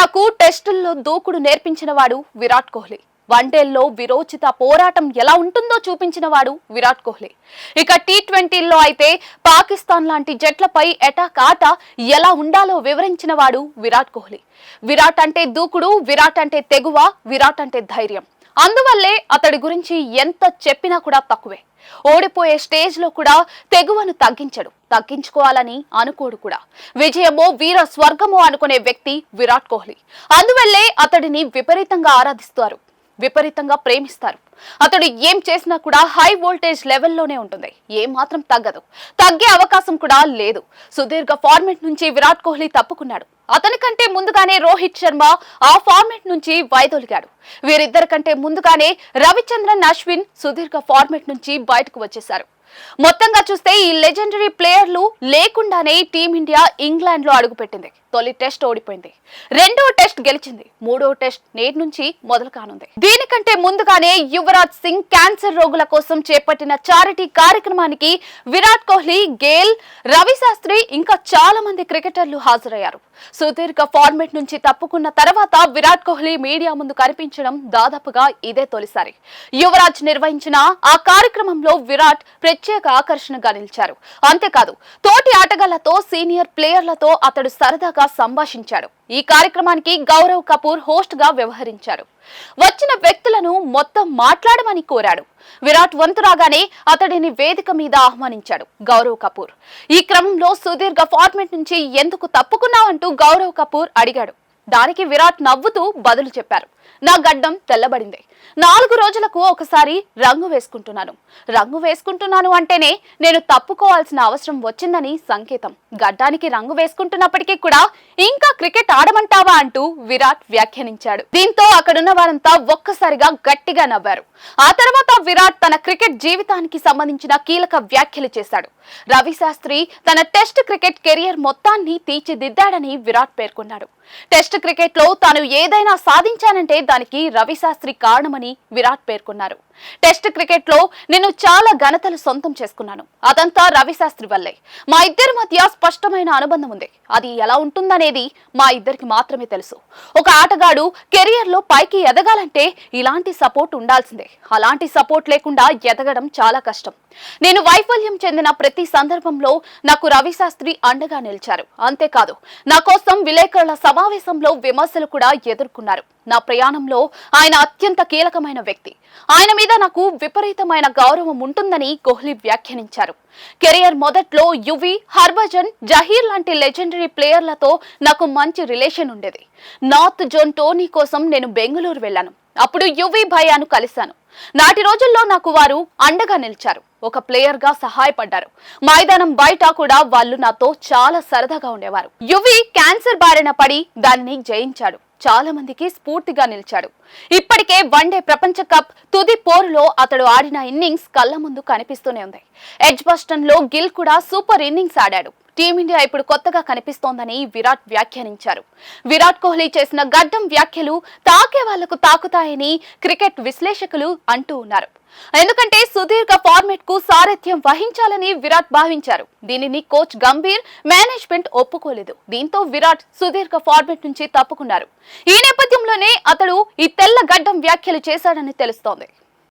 ఇండియాకు టెస్టుల్లో దూకుడు నేర్పించిన వాడు విరాట్ కోహ్లీ. వన్డేల్లో విరోచిత పోరాటం ఎలా ఉంటుందో చూపించిన వాడు విరాట్ కోహ్లీ. ఇక టీ ట్వంటీల్లో అయితే పాకిస్తాన్ లాంటి జట్లపై ఎటాక్ ఆట ఎలా ఉండాలో వివరించిన వాడు విరాట్ కోహ్లీ. విరాట్ అంటే దూకుడు విరాట్ అంటే తెగువ విరాట్ అంటే ధైర్యం. అందువల్లే అతడి గురించి ఎంత చెప్పినా కూడా తక్కువే. ఓడిపోయే స్టేజ్లో కూడా తెగువను తగ్గించడు. తగ్గించుకోవాలని అనుకోడు కూడా. విజయమో వీర స్వర్గమో అనుకునే వ్యక్తి విరాట్ కోహ్లీ. అందువల్లే అతడిని విపరీతంగా ఆరాధిస్తారు. విపరీతంగా ప్రేమిస్తారు. అతడు ఏం చేసినా కూడా హై వోల్టేజ్ లెవెల్లోనే ఉంటుంది. ఏ మాత్రం తగ్గదు. తగ్గే అవకాశం కూడా లేదు. సుదీర్ఘ ఫార్మెట్ నుంచి విరాట్ కోహ్లీ తప్పుకున్నాడు. అతని కంటే ముందుగానే రోహిత్ శర్మ ఆ ఫార్మెట్ నుంచి వైదొలిగాడు. వీరిద్దరి కంటే ముందుగానే రవిచంద్రన్ అశ్విన్ సుదీర్ఘ ఫార్మెట్ నుంచి బయటకు వచ్చేశారు. మొత్తంగా చూస్తే ఈ లెజెండరీ ప్లేయర్లు లేకుండానే టీమిండియా ఇంగ్లాండ్లో అడుగుపెట్టింది. తొలి టెస్ట్ ఓడిపోయింది. రెండో టెస్ట్ గెలిచింది. మూడో టెస్ట్ నేటి నుంచి మొదలు కానుంది. దీనికంటే ముందుగానే యువరాజ్ సింగ్ క్యాన్సర్ రోగుల కోసం చేపట్టిన చారిటీ కార్యక్రమానికి విరాట్ కోహ్లీ గేల్ రవి శాస్త్రి ఇంకా చాలా మంది క్రికెటర్లు హాజరయ్యారు. సుదీర్ఘ ఫార్మెట్ నుంచి తప్పుకున్న తర్వాత విరాట్ కోహ్లీ మీడియా ముందు కనిపించడం దాదాపుగా ఇదే తొలిసారి. యువరాజ్ నిర్వహించిన ఆ కార్యక్రమంలో విరాట్ ప్రత్యేక ఆకర్షణగా నిలిచారు. అంతేకాదు తోటి ఆటగాళ్ళతో సీనియర్ ప్లేయర్లతో అతడు సరదాగా సంభాషించాడు. ఈ కార్యక్రమానికి గౌరవ్ కపూర్ హోస్ట్గా వ్యవహరించాడు వచ్చిన వ్యక్తులను మొత్తం మాట్లాడమని కోరాడు. విరాట్ వంతు రాగానే అతడిని వేదిక మీద ఆహ్వానించాడు గౌరవ్ కపూర్. ఈ క్రమంలో సుదీర్ఘ ఫార్మెట్ నుంచి ఎందుకు తప్పుకున్నావంటూ గౌరవ్ కపూర్ అడిగాడు. దానికి విరాట్ నవ్వుతూ బదులు చెప్పారు. నా గడ్డం తెల్లబడింది. నాలుగు రోజులకు ఒకసారి రంగు వేసుకుంటున్నాను. రంగు వేసుకుంటున్నాను అంటేనే నేను తప్పుకోవాల్సిన అవసరం వచ్చిందని సంకేతం. గడ్డానికి రంగు వేసుకుంటున్నప్పటికీ కూడా ఇంకా క్రికెట్ ఆడమంటావా అంటూ విరాట్ వ్యాఖ్యానించాడు. దీంతో అక్కడున్న వారంతా ఒక్కసారిగా గట్టిగా నవ్వారు. ఆ తర్వాత విరాట్ తన క్రికెట్ జీవితానికి సంబంధించిన కీలక వ్యాఖ్యలు చేశాడు. రవి శాస్త్రి తన టెస్ట్ క్రికెట్ కెరియర్ మొత్తాన్ని తీర్చిదిద్దాడని విరాట్ పేర్కొన్నాడు. టెస్ట్ క్రికెట్లో తాను ఏదైనా సాధించానంటే దానికి రవి శాస్త్రి కారణమని విరాట్ పేర్కొన్నారు. టెస్ట్ క్రికెట్లో నేను చాలా ఘనతలు సొంతం చేసుకున్నాను. అదంతా రవి శాస్త్రి వల్లే. మా ఇద్దరి మధ్య స్పష్టమైన అనుబంధం ఉంది. అది ఎలా ఉంటుందనేది మా ఇద్దరికి మాత్రమే తెలుసు. ఒక ఆటగాడు కెరియర్లో పైకి ఎదగాలంటే ఇలాంటి సపోర్ట్ ఉండాల్సిందే. అలాంటి సపోర్ట్ లేకుండా ఎదగడం చాలా కష్టం. నేను వైఫల్యం చెందిన ప్రతి సందర్భంలో నాకు రవి శాస్త్రి అండగా నిలిచారు. అంతేకాదు నా కోసం విలేకరుల సమావేశం ప్రయాణంలో విమర్శలు కూడా ఎదుర్కొన్నారు. నా ప్రయాణంలో ఆయన అత్యంత కీలకమైన వ్యక్తి. ఆయన మీద నాకు విపరీతమైన గౌరవం ఉంటుందని కోహ్లీ వ్యాఖ్యానించారు. కెరియర్ మొదట్లో యువి హర్భజన్ జహీర్ లాంటి లెజెండరీ ప్లేయర్లతో నాకు మంచి రిలేషన్ ఉండేది. నార్త్ జోన్ టోనీ కోసం నేను బెంగళూరు వెళ్ళాను. అప్పుడు యువి భయాను కలిశాను. నాటి రోజుల్లో నాకు వారు అండగా నిలిచారు. ఒక ప్లేయర్గా సహాయపడ్డారు. మైదానం బయట కూడా వాళ్ళు నాతో చాలా సరదాగా ఉండేవారు. యువి క్యాన్సర్ బారిన పడి దానిని జయించాడు. చాలా మందికి స్ఫూర్తిగా నిలిచాడు. ఇప్పటికే వన్డే ప్రపంచ కప్ తుది పోరులో అతడు ఆడిన ఇన్నింగ్స్ కళ్ళ ముందు కనిపిస్తూనే ఉంది. ఎడ్జ్ బస్టన్లో గిల్ కూడా సూపర్ ఇన్నింగ్స్ ఆడాడు. టీమిండియా ఇప్పుడు కొత్తగా కనిపిస్తోందని విరాట్ వ్యాఖ్యానించారు. విరాట్ కోహ్లీ చేసిన గడ్డం వ్యాఖ్యలు తాకే వాళ్ళకు తాకుతాయని క్రికెట్ విశ్లేషకులు అంటూ ఉన్నారు. ఎందుకంటే సుదీర్ఘ ఫార్మెట్కు సారథ్యం వహించాలని విరాట్ భావించారు. దీనిని కోచ్ గంభీర్ మేనేజ్మెంట్ ఒప్పుకోలేదు. దీంతో విరాట్ సుదీర్ఘ ఫార్మెట్ నుంచి తప్పుకున్నారు. ఈ నేపథ్యంలోనే అతడు ఈ తెల్ల గడ్డం వ్యాఖ్యలు చేశాడని తెలుస్తోంది.